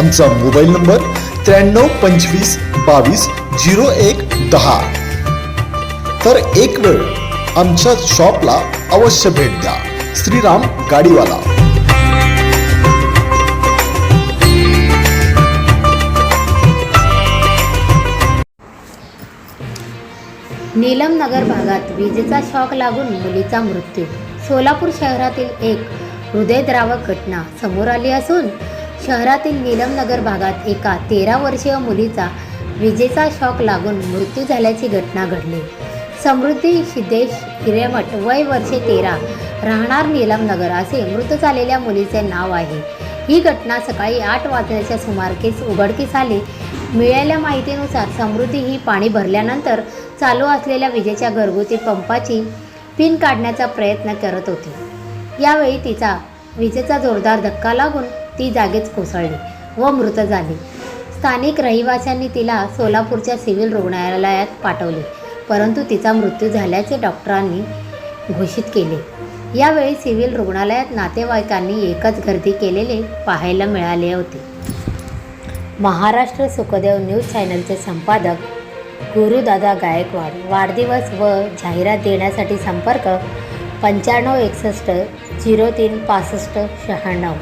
आमचा mobile number त्र्याण्णव पंचवीस बावीस झिरो एक दहा. तर एक वेळ आमच्या शॉपला अवश्य भेट द्या. श्रीराम गाडीवाला. नीलम नगर भागात विजेचा शॉक लागून मुलीचा मृत्यू. सोलापूर शहरातील एक हृदयद्रावक घटना समोर आली असून शहरातील नीलमनगर भागात एका तेरा वर्षीय मुलीचा विजेचा शॉक लागून मृत्यू झाल्याची घटना घडली. समृद्धी सिद्धेश हिरेमठ वय वर्षे तेरा राहणार नीलमनगर असे मृत झालेल्या मुलीचे नाव आहे. ही घटना सकाळी आठ वाजण्याच्या सुमारकीस उघडकीस आली. मिळालेल्या माहितीनुसार समृद्धी ही पाणी भरल्यानंतर चालू असलेल्या विजेच्या घरगुती पंपाची पिन काढण्याचा प्रयत्न करत होती. यावेळी तिचा विजेचा जोरदार धक्का लागून ती जागीच कोसळली व मृत झाली. स्थानिक रहिवाशांनी तिला सोलापूरच्या सिव्हिल रुग्णालयात पाठवले परंतु तिचा मृत्यू झाल्याचे डॉक्टरांनी घोषित केले. यावेळी सिव्हिल रुग्णालयात नातेवाईकांनी एकच गर्दी केलेले पाहायला मिळाले होते. महाराष्ट्र सुखदेव न्यूज चॅनलचे संपादक गुरुदादा गायकवाड वाढदिवस व जाहिरात देण्यासाठी संपर्क पंच्याण्णव एकसष्ट झिरो तीन पासष्ट शहाण्णव.